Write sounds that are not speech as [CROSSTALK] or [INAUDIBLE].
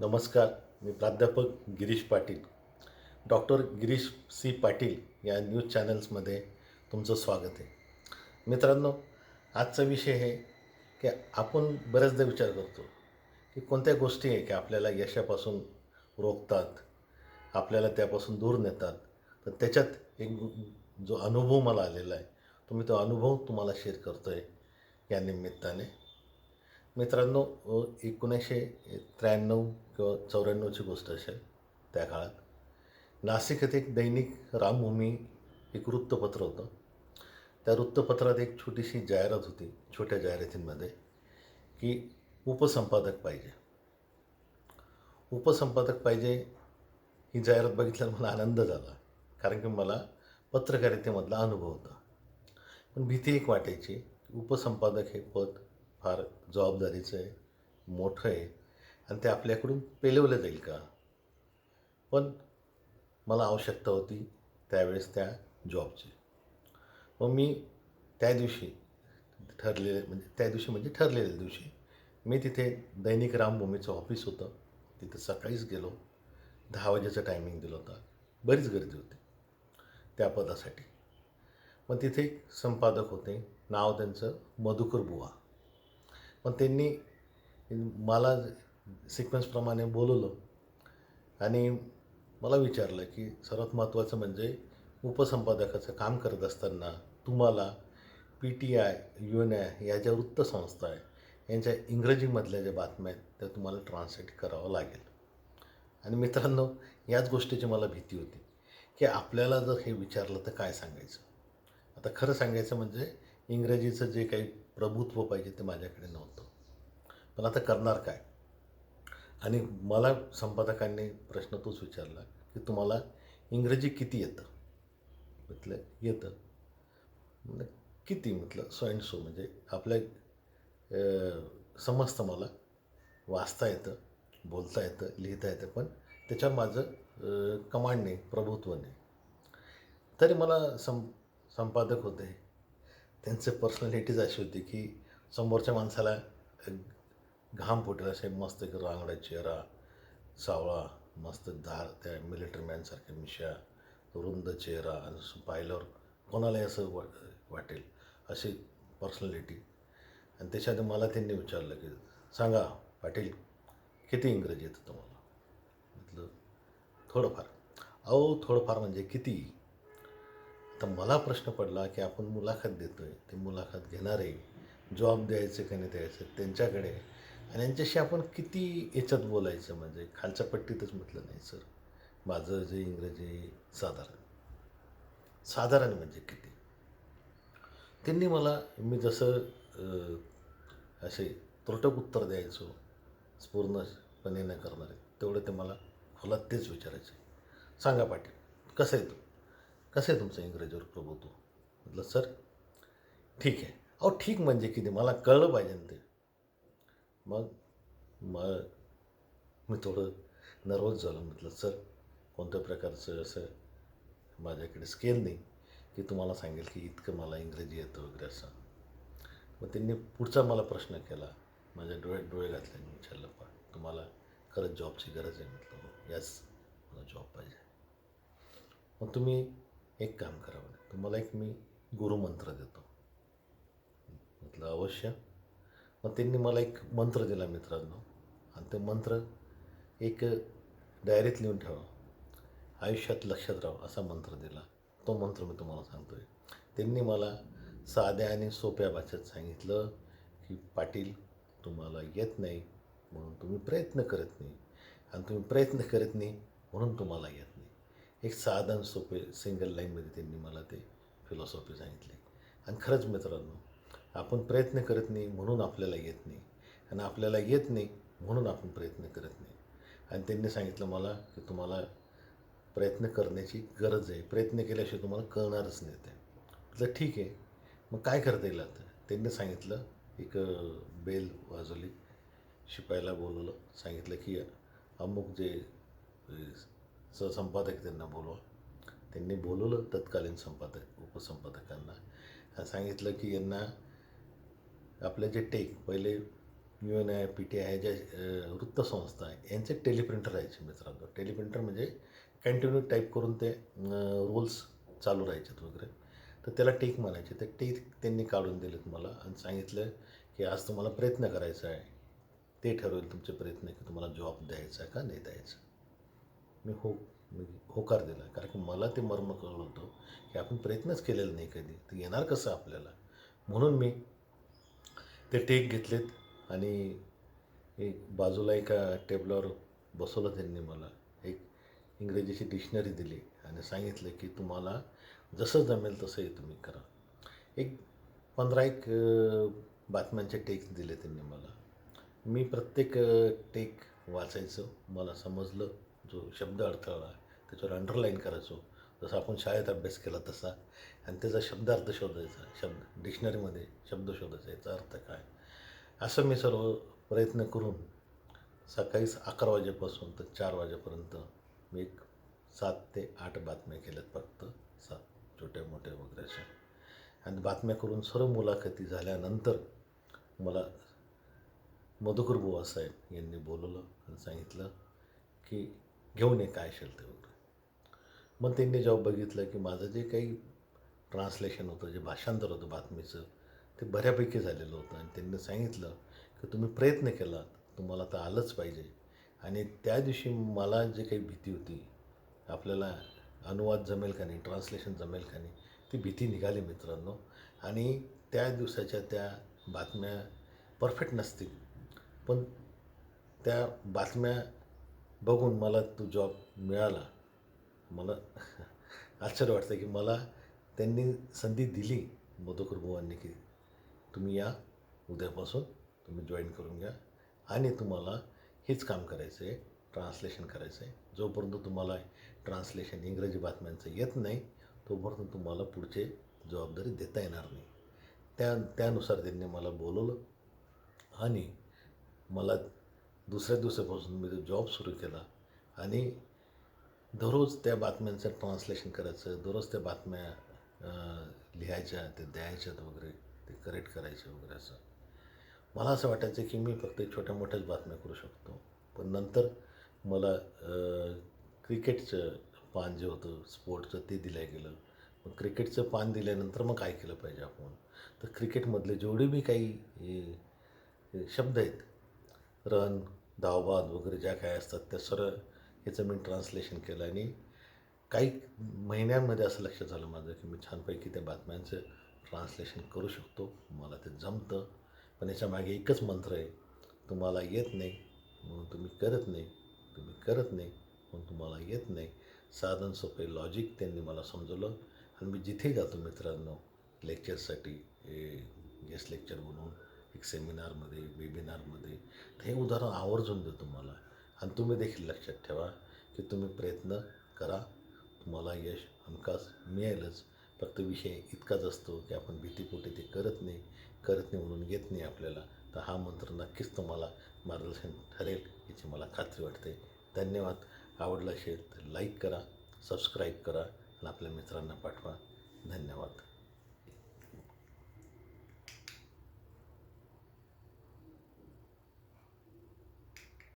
नमस्कार मी प्राध्यापक गिरीश पाटील. डॉक्टर गिरीश सी पाटील या न्यूज चॅनल्समध्ये तुमचं स्वागत आहे. मित्रांनो आजचा विषय हे की आपण बऱ्याचदा विचार करतो की कोणत्या गोष्टी आहे की आपल्याला यशापासून रोखतात आपल्याला त्यापासून दूर नेतात. तर त्याच्यात एक जो अनुभव मला आलेला आहे तो मी तो अनुभव तुम्हाला शेअर करतो आहे या निमित्ताने. मित्रांनो एकोणीसशे त्र्याण्णव किंवा चौऱ्याण्णवची गोष्ट असेल त्या काळात. नाशिक येथे एक दैनिक रामभूमी एक वृत्तपत्र होतं. त्या वृत्तपत्रात एक छोटीशी जाहिरात होती छोट्या जाहिरातींमध्ये की उपसंपादक पाहिजे. उपसंपादक पाहिजे ही जाहिरात बघितल्यावर मला आनंद झाला कारण की मला पत्रकारितेमधला अनुभव होता. पण भीती एक वाटायची उपसंपादक हे पद फार जबाबदारीचं आहे मोठं आहे आणि ते आपल्याकडून पेलवलं जाईल का? पण मला आवश्यकता होती त्यावेळेस त्या जॉबची. मग मी त्या दिवशी ठरलेले म्हणजे त्या दिवशी म्हणजे ठरलेल्या दिवशी मी तिथे दैनिक रामभूमीचं ऑफिस होतं. तिथे सकाळीच गेलो. दहा वाजेचं टायमिंग दिलं होतं. बरीच गर्दी होती त्या पदासाठी. मग तिथे एक संपादक होते. नाव त्यांचं मधुकर बुवा. पण त्यांनी मला सिक्वेन्सप्रमाणे बोलवलं आणि मला विचारलं की सर्वात महत्त्वाचं म्हणजे उपसंपादकाचं काम करत असताना तुम्हाला P T I U N I या ज्या वृत्तसंस्था आहे यांच्या इंग्रजीमधल्या ज्या बातम्या आहेत त्या तुम्हाला ट्रान्सलेट करावं लागेल. आणि मित्रांनो याच गोष्टीची मला भीती होती की आपल्याला जर हे विचारलं तर काय सांगायचं? आता खरं सांगायचं म्हणजे इंग्रजीचं जे काही प्रभुत्व पाहिजे ते माझ्याकडे नव्हतं. पण आता करणार काय? आणि मला संपादकांनी प्रश्न तोच विचारला की तुम्हाला इंग्रजी किती येतं? म्हटलं येतं. म्हणजे किती? म्हटलं सो अँड सो म्हणजे आपल्या समजतं मला वाचता येतं बोलता येतं लिहिता येतं पण त्याच्यावर माझं कमांड नाही प्रभुत्व नाही तरी मला सं संपादक होते. त्यांचे पर्सनॅलिटीज अशी होती की समोरच्या माणसाला घाम फुटेल असे मस्त रांगडा चेहरा सावळा मस्त धार त्या मिलिटरी मॅनसारख्या मिशा रुंद चेहरा आणि पाहिल्यावर कोणालाही असं वा वाटेल अशी पर्सनॅलिटी आणि त्याच्यात मला त्यांनी विचारलं की सांगा पाटील किती इंग्रजी येतं तुम्हाला? म्हटलं थोडंफार. अहो थोडंफार म्हणजे किती? तर मला प्रश्न पडला की आपण मुलाखत देतो आहे ते मुलाखत घेणारे जॉब द्यायचे का नाही द्यायचं त्यांच्याकडे. आणि यांच्याशी आपण किती याच्यात बोलायचं? म्हणजे खालच्या पट्टीतच म्हटलं नाही सर. माझं जे इंग्रजी साधारण. साधारण म्हणजे किती? त्यांनी मला मी जसं असे त्रोटक उत्तर द्यायचो पूर्णपणे न करणारे तेवढं ते मला खोलात तेच विचारायचे. सांगा पाटील कसं आहे तू? कसं आहे तुमचं इंग्रजीवर प्रभुत्व? म्हटलं सर ठीक आहे. अहो ठीक म्हणजे किती? मला कळलं पाहिजे ना ते. मग मग मी थोडं नर्वस झालो. म्हटलं सर कोणत्या प्रकारचं असं माझ्याकडे स्केल नाही की तुम्हाला सांगेल की इतकं मला इंग्रजी येतं वगैरे असं. मग त्यांनी पुढचा मला प्रश्न केला. माझ्या डोळ्यात डोळे घातले. मी विचारलं पा तुम्हाला खरंच जॉबची गरज आहे? म्हटलं हो, याच मला जॉब पाहिजे. मग तुम्ही एक काम करावं तुम्हाला एक मी गुरुमंत्र देतो. म्हटलं अवश्य. मग त्यांनी मला एक मंत्र दिला मित्रांनो. आणि ते मंत्र एक डायरीत लिहून ठेवा. आयुष्यात लक्षात राहा असा मंत्र दिला. तो मंत्र मी तुम्हाला सांगतो आहे त्यांनी मला साध्या आणि सोप्या भाषेत सांगितलं की पाटील तुम्हाला येत नाही म्हणून तुम्ही प्रयत्न करत नाही. आणि तुम्ही प्रयत्न करत नाही म्हणून तुम्हाला येत नाही. एक साधन सोपे सिंगल लाईनमध्ये त्यांनी मला ते फिलॉसॉफी सांगितली. आणि खरंच मित्रांनो आपण प्रयत्न करत नाही म्हणून आपल्याला येत नाही. आणि आपल्याला येत नाही म्हणून आपण प्रयत्न करत नाही. आणि त्यांनी सांगितलं मला की तुम्हाला प्रयत्न करण्याची गरज आहे. प्रयत्न केल्याशिवाय तुम्हाला कळणारच नाही ते. म्हटलं ठीक आहे. मग काय करता येईल आता? त्यांनी सांगितलं एक बेल वाजवली. शिपायला बोलवलं. सांगितलं की अमुक जे सहसंपादक त्यांना बोलवा. त्यांनी बोलवलं तत्कालीन संपादक उपसंपादकांना. सांगितलं की यांना आपले जे टेक पहिले U N I P T I ज्या वृत्तसंस्था आहे यांचे टेलिप्रिंटर राहायचे मित्रांनो टेलिप्रिंटर म्हणजे कंटिन्यू टाईप करून ते रोल्स चालू राहायचेत वगैरे. तर त्याला टेक म्हणायचे. ते टेक त्यांनी काढून दिलेत मला आणि सांगितलं की आज तुम्हाला प्रयत्न करायचा आहे. ते ठरवेल तुमचे प्रयत्न की तुम्हाला जॉब द्यायचा का नाही द्यायचा मी हो होकार दिला कारण की मला ते मर्म कळलं होतं की आपण प्रयत्नच केलेला नाही कधी. ते येणार कसं आपल्याला? म्हणून मी ते टेक घेतलेत आणि एक बाजूला एका टेबलावर बसवलं त्यांनी मला. एक इंग्रजीची डिक्शनरी दिली आणि सांगितलं की तुम्हाला जसं जमेल तसंही तुम्ही करा. एक पंधरा एक बातम्यांचे टेक दिले त्यांनी मला. मी प्रत्येक टेक वाचायचं. मला समजलं. जो शब्द अडथळा त्याच्यावर अंडरलाईन करायचो. जसं आपण शाळेत अभ्यास केला तसा. आणि त्याचा शब्दार्थ शोधायचा. शब्द डिक्शनरीमध्ये शब्द शोधायचा. याचा अर्थ काय? असं मी सर्व प्रयत्न करून सकाळीच अकरा वाजेपासून तर चार वाजेपर्यंत मी एक सात ते आठ बातम्या केल्यात फक्त. सात छोट्या मोठ्या वगैरे अशा. आणि बातम्या करून सर्व मुलाखती झाल्यानंतर मला मधुकर बुवा साहेब यांनी बोलवलं आणि सांगितलं की घेऊन ये काय असेल ते वगैरे. मग त्यांनी जेव्हा बघितलं की माझं जे काही ट्रान्सलेशन होतं जे भाषांतर होतं बातमीचं ते बऱ्यापैकी झालेलं होतं. आणि त्यांनी सांगितलं की तुम्ही प्रयत्न केला तुम्हाला तर आलंच पाहिजे. आणि त्या दिवशी मला जे काही भीती होती आपल्याला अनुवाद जमेल का नाही ट्रान्सलेशन जमेल का नाही ती भीती निघाली मित्रांनो. आणि त्या दिवसाच्या त्या बातम्या परफेक्ट नसतील. पण त्या बातम्या बघून मला तो जॉब मिळाला. मला [LAUGHS] आश्चर्य वाटतं की मला त्यांनी संधी दिली मधुकर बुवांनी की तुम्ही या उद्यापासून तुम्ही जॉईन करून घ्या आणि तुम्हाला हेच काम करायचं आहे ट्रान्सलेशन करायचं आहे जोपर्यंत तुम्हाला ट्रान्सलेशन इंग्रजी बातम्यांचं येत नाही तोपर्यंत तुम्हाला पुढचे जबाबदारी देता येणार नाही. त्या त्यानुसार त्यांनी मला बोलवलं आणि मला दुसऱ्या दिवसापासून मी तो जॉब सुरू केला. आणि दररोज त्या बातम्यांचं ट्रान्सलेशन करायचं दररोज त्या बातम्या लिहायच्या ते द्यायच्यात वगैरे ते करेक्ट करायचे वगैरे असं. मला असं वाटायचं की मी फक्त छोट्या मोठ्याच बातम्या करू शकतो. पण नंतर मला क्रिकेटचं पान जे होतं स्पोर्टचं ते दिलं गेलं. मग क्रिकेटचं पान दिल्यानंतर मग काय केलं पाहिजे आपण? तर क्रिकेटमधले जेवढे बी काही शब्द आहेत रन दावबाद वगैरे ज्या काय असतात त्या सरळ याचं मी ट्रान्सलेशन केलं आणि काही महिन्यांमध्ये असं लक्षात झालं माझं की मी छानपैकी त्या बातम्यांचं ट्रान्सलेशन करू शकतो. मला ते जमतं. पण याच्यामागे एकच मंत्र आहे तुम्हाला येत नाही म्हणून तुम्ही करत नाही तुम्ही करत नाही म्हणून तुम्हाला येत नाही. साधन सोपे लॉजिक त्यांनी मला समजवलं आणि मी जिथे जातो मित्रांनो लेक्चरसाठी गेस्ट लेक्चर म्हणून एक सेमिनारमध्ये वेबिनारमध्ये हे उदाहरण आवर्जून देतो तुम्हाला. आणि तुम्ही देखील लक्षात ठेवा की तुम्ही प्रयत्न करा. तुम्हाला यश हमखास मिळेलच. फक्त विषय इतकाच असतो की आपण भीतीपोटी ते करत नाही करत नाही म्हणून घेत नाही आपल्याला. तर हा मंत्र नक्कीच तुम्हाला मार्गदर्शन ठरेल याची मला खात्री वाटते. धन्यवाद. आवडला असेल तर लाईक करा सबस्क्राईब करा आणि आपल्या मित्रांना पाठवा. धन्यवाद.